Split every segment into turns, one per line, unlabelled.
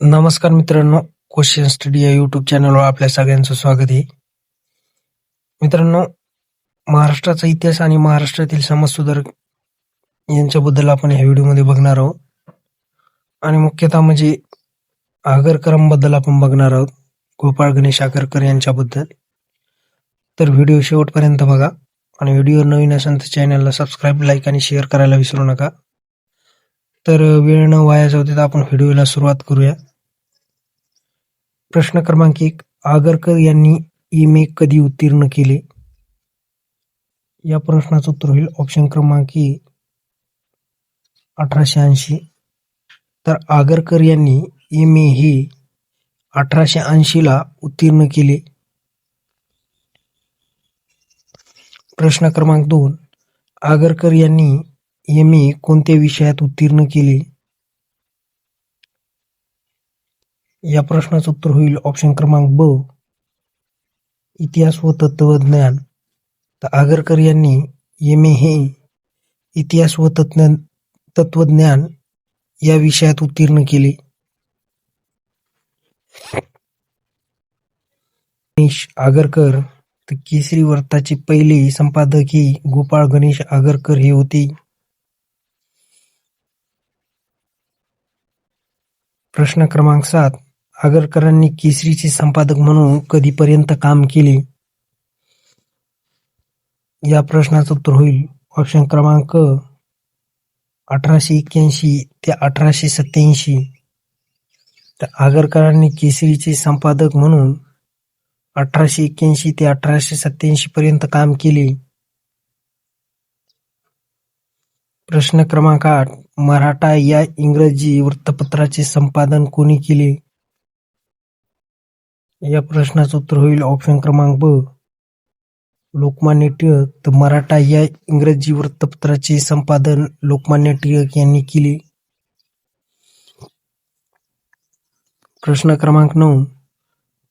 नमस्कार मित्रांनो question study या युट्यूब चॅनलवर आपल्या सगळ्यांचं स्वागत आहे. मित्रांनो महाराष्ट्राचा इतिहास आणि महाराष्ट्रातील समाजसुधारक यांच्याबद्दल आपण ह्या व्हिडिओमध्ये बघणार आहोत. आणि मुख्यतः म्हणजे आगरकरांबद्दल आपण बघणार आहोत गोपाळ गणेश आगरकर यांच्याबद्दल. तर व्हिडिओ शेवटपर्यंत बघा आणि व्हिडिओ नवीन असेल तर चॅनलला सबस्क्राईब लाईक आणि शेअर करायला विसरू नका. तर वेळ न वाया जाऊ देता आपण व्हिडिओला सुरुवात करूया. प्रश्न क्रमांक एक आगरकर यांनी एम ए कधी उत्तीर्ण केले? या प्रश्नाचं उत्तर होईल ऑप्शन क्रमांक ए अठराशे ऐंशी. तर आगरकर यांनी एम ए हे अठराशे ऐंशीला उत्तीर्ण केले. प्रश्न क्रमांक दोन आगरकर यांनी एम ए कोणत्या विषयात उत्तीर्ण केले? या प्रश्नाचं उत्तर होईल ऑप्शन क्रमांक ब. इतिहास व तत्वज्ञान तर आगरकर यांनी एम ए हे इतिहास व तत्ज्ञ तत्वज्ञान या विषयात उत्तीर्ण केले. गणेश आगरकर तर केसरी वर्ताचे पहिले संपादक ही गोपाळ गणेश आगरकर हे होते. प्रश्न क्रमांक सात. आगरकरांनी केसरीचे संपादक म्हणून कधीपर्यंत काम केले? या प्रश्नाचं उत्तर होईल. ऑप्शन क्रमांक अठराशे एक्क्याऐंशी ते अठराशे सत्याऐंशी तर आगरकरांनी केसरीचे संपादक म्हणून अठराशे एक्क्याऐंशी ते अठराशे सत्याऐंशी पर्यंत काम केले? प्रश्न क्रमांक आठ मराठा या इंग्रजी वृत्तपत्राचे संपादन कोणी केले? या प्रश्नाचं उत्तर होईल ऑप्शन क्रमांक ब. लोकमान्य टिळक तर मराठा या इंग्रजी वृत्तपत्राचे संपादन लोकमान्य टिळक यांनी केले. प्रश्न क्रमांक नऊ.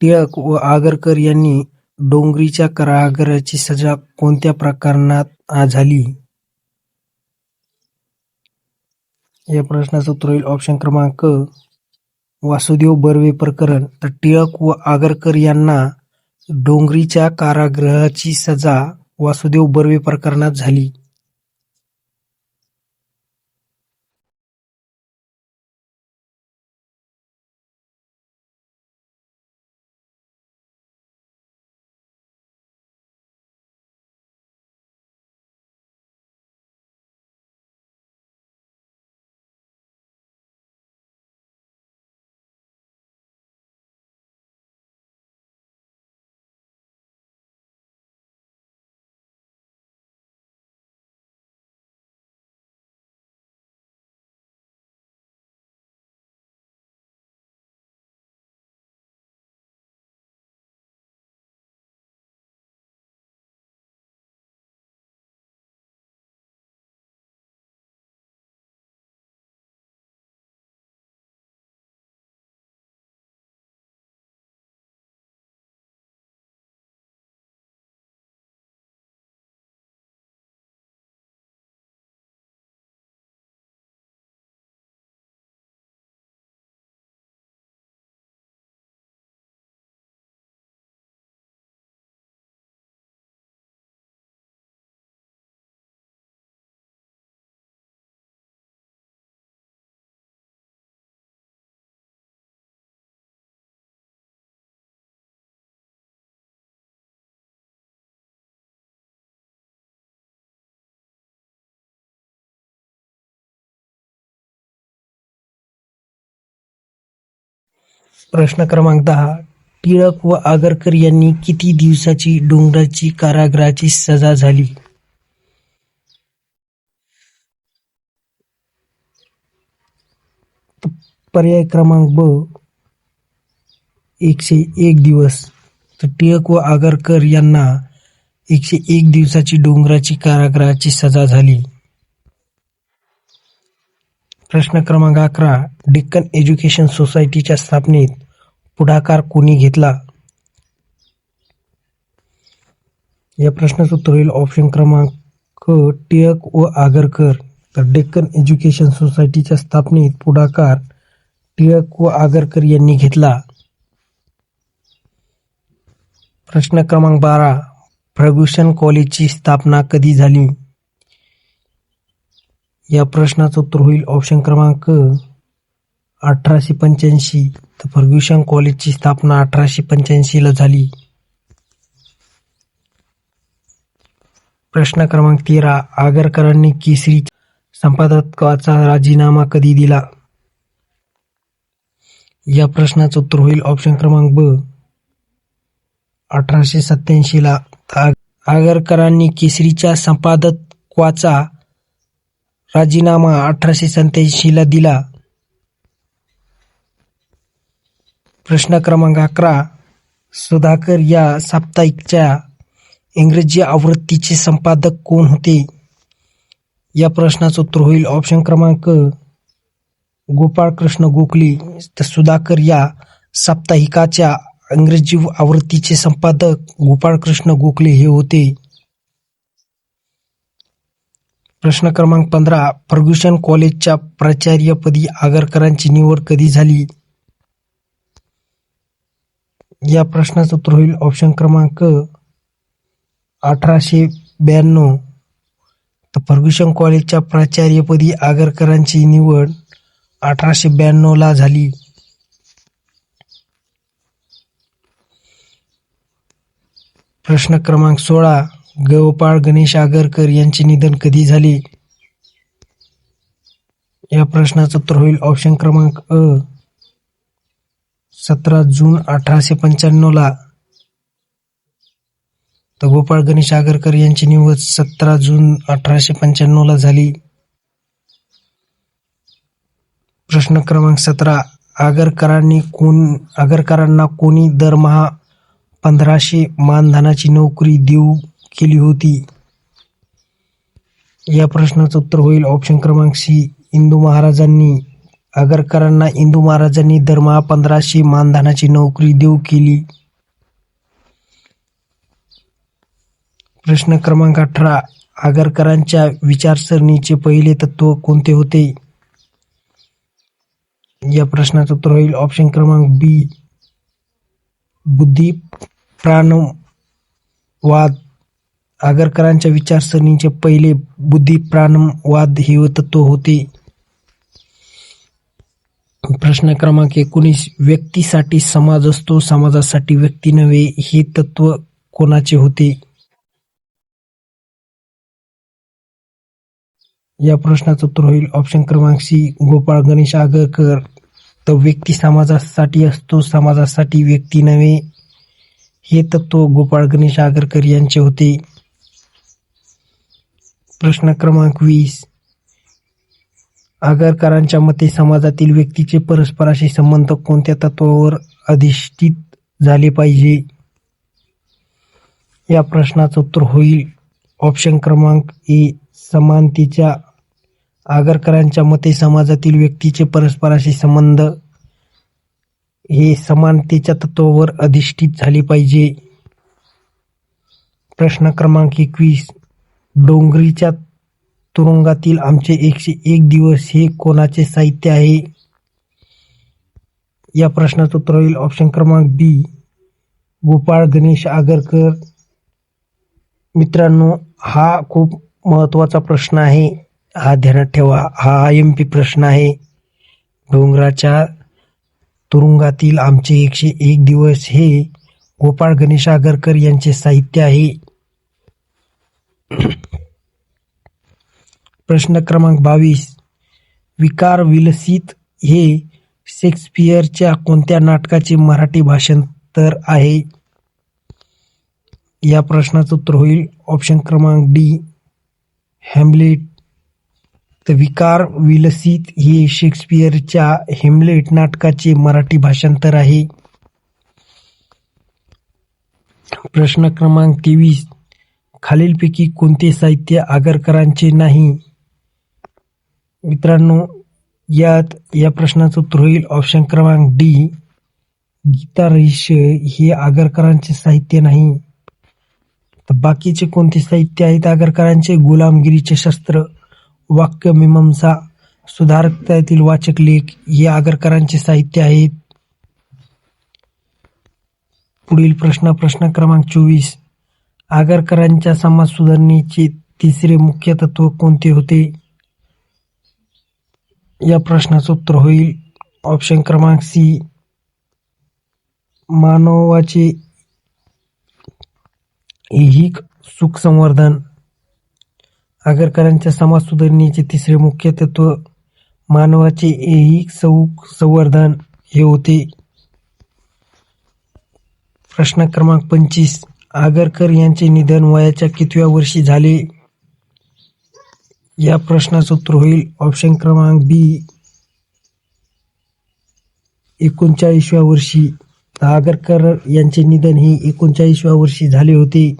टिळक व आगरकर यांनी डोंगरीच्या कारागृहाची सजा कोणत्या प्रकरणात झाली? या प्रश्नाचं उत्तर होईल ऑप्शन क्रमांक वासुदेव बर्वे प्रकरण तर टिळक व आगरकर यांना डोंगरीच्या कारागृहाची सजा वासुदेव बर्वे प्रकरणात झाली. प्रश्न क्रमांक दहा. टिळक व आगरकर यांनी किती दिवसाची डोंगराची कारागृहाची सजा झाली? पर्याय क्रमांक ब एकशे एक दिवस. तर टिळक व आगरकर यांना एकशे एक दिवसाची डोंगराची कारागृहाची सजा झाली. प्रश्न क्रमांक अकरा. डिक्कन एज्युकेशन सोसायटीच्या स्थापनेत पुढाकार कोणी घेतला? या प्रश्नाचं उत्तर होईल ऑप्शन क्रमांक टिळक व आगरकर. तर डेक्कन एज्युकेशन सोसायटीच्या स्थापनेत पुढाकार टिळक व आगरकर यांनी घेतला. प्रश्न क्रमांक बारा. फर्ग्युसन कॉलेजची स्थापना कधी झाली? या प्रश्नाचं उत्तर होईल ऑप्शन क्रमांक अठराशे पंच्याऐंशी. तर फर्ग्युशन कॉलेजची स्थापना अठराशे पंच्याऐंशीला झाली. प्रश्न क्रमांक तेरा आगरकरांनी केसरी संपादकाचा राजीनामा कधी दिला? या प्रश्नाचं उत्तर होईल ऑप्शन क्रमांक ब अठराशे सत्याऐंशीला आगरकरांनी केसरीच्या संपादकवाचा राजीनामा अठराशे सत्त्याऐंशीला दिला. प्रश्न क्रमांक अकरा सुधाकर या साप्ताहिकच्या इंग्रजी आवृत्तीचे संपादक कोण होते? या प्रश्नाचं उत्तर होईल ऑप्शन क्रमांक गोपाळकृष्ण गोखले. तर सुधाकर या साप्ताहिकाच्या इंग्रजी आवृत्तीचे संपादक गोपाळकृष्ण गोखले हे होते. प्रश्न क्रमांक पंधरा फर्ग्युसन कॉलेजच्या प्राचार्यपदी आगरकरांची निवड कधी झाली? या प्रश्नाचं उत्तर होईल ऑप्शन क्रमांक अठराशे ब्याण्णव. तर फर्ग्युसन कॉलेजच्या प्राचार्यपदी आगरकरांची निवड अठराशे ब्याण्णवला झाली. प्रश्न क्रमांक सोळा गोपाळ गणेश आगरकर यांचे निधन कधी झाले? या प्रश्नाचं उत्तर होईल ऑप्शन क्रमांक अ. सतरा जून अठराशे पंच्याण्णवला तर गोपाळ गणेश आगरकर यांची निवड सतरा जून अठराशे पंच्याण्णवला झाली. प्रश्न क्रमांक सतरा. आगरकरांनी कोण आगरकरांना कोणी दरमहा पंधराशे मानधनाची नोकरी देऊ? केली होती. या प्रश्नाचं उत्तर होईल ऑप्शन क्रमांक सी इंदू महाराजांनी. आगरकरांना इंदू महाराजांनी दरमहा पंधराशे मानधनाची नोकरी देऊ केली. प्रश्न क्रमांक अठरा आगरकरांच्या विचारसरणीचे पहिले तत्व कोणते होते? या प्रश्नाचं उत्तर होईल ऑप्शन क्रमांक बी बुद्धी प्राणवाद आगरकरांच्या विचारसरणीचे पहिले बुद्धी प्राणवाद हे तत्व होते. प्रश्न क्रमांक एकोणीस व्यक्तीसाठी समाज असतो समाजासाठी व्यक्ती नव्हे हे तत्व कोणाचे होते? या प्रश्नाचं उत्तर होईल ऑप्शन क्रमांक सी गोपाळ गणेश आगरकर. तर व्यक्ती समाजासाठी असतो समाजासाठी व्यक्ती नव्हे हे तत्व गोपाळ गणेश आगरकर यांचे होते. प्रश्न क्रमांक वीस. आगरकरांच्या मते समाजातील व्यक्तीचे परस्पराशी संबंध कोणत्या तत्वावर अधिष्ठित झाले पाहिजे? या प्रश्नाचं उत्तर होईल. ऑप्शन क्रमांक ए समानतेच्या. आगरकरांच्या मते समाजातील व्यक्तीचे परस्पराशी संबंध हे समानतेच्या तत्वावर अधिष्ठित झाले पाहिजे. प्रश्न क्रमांक एकवीस. डोंगरीच्या तुरुंगातील आमचे एकशे एक दिवस हे कोणाचे साहित्य आहे? या प्रश्नाचं उत्तर होईल ऑप्शन क्रमांक बी गोपाळ गणेश आगरकर. मित्रांनो हा खूप महत्त्वाचा प्रश्न आहे. हा ध्यानात ठेवा. हा आय एम पी प्रश्न आहे. डोंगराच्या तुरुंगातील आमचे एकशे एक दिवस हे गोपाळ गणेश आगरकर यांचे साहित्य आहे. प्रश्न क्रमांक बावीस. विकार विलसित हे शेक्सपियरच्या कोणत्या नाटकाचे मराठी भाषांतर आहे? या प्रश्नाचं उत्तर होईल. ऑप्शन क्रमांक डी हॅमलेट. तर विकार विलसित हे शेक्सपियरच्या हेमलेट नाटकाचे मराठी भाषांतर आहे. प्रश्न क्रमांक तेवीस. खालीलपैकी कोणते साहित्य आगरकरांचे नाही? मित्रांनो यात या प्रश्नाचं उत्तर होईल. ऑप्शन क्रमांक डी गीता रहस्य हे आगरकरांचे साहित्य नाही. तर बाकीचे कोणते साहित्य आहेत? आगरकरांचे गुलामगिरीचे शस्त्र वाक्यमीमांसा सुधारकातील वाचक लेख हे आगरकरांचे साहित्य आहेत. पुढील प्रश्न प्रश्न क्रमांक चोवीस. आगरकरांच्या समाज सुधारणेचे तिसरे मुख्य तत्व कोणते होते? या प्रश्नाचं उत्तर होईल. ऑप्शन क्रमांक सी मानवाचे ऐहिक सुख संवर्धन आगरकरांच्या समाज सुधारणेचे तिसरे मुख्य तत्व मानवाचे ऐहिक सुख संवर्धन हे होते. प्रश्न क्रमांक पंचवीस. आगरकर यांचे निधन वयाच्या कितव्या वर्षी झाले? या प्रश्नाचं उत्तर होईल. ऑप्शन क्रमांक बी एकोणचाळीसव्या वर्षी आगरकर यांचे निधन हे एकोणचाळीसव्या वर्षी झाले होते.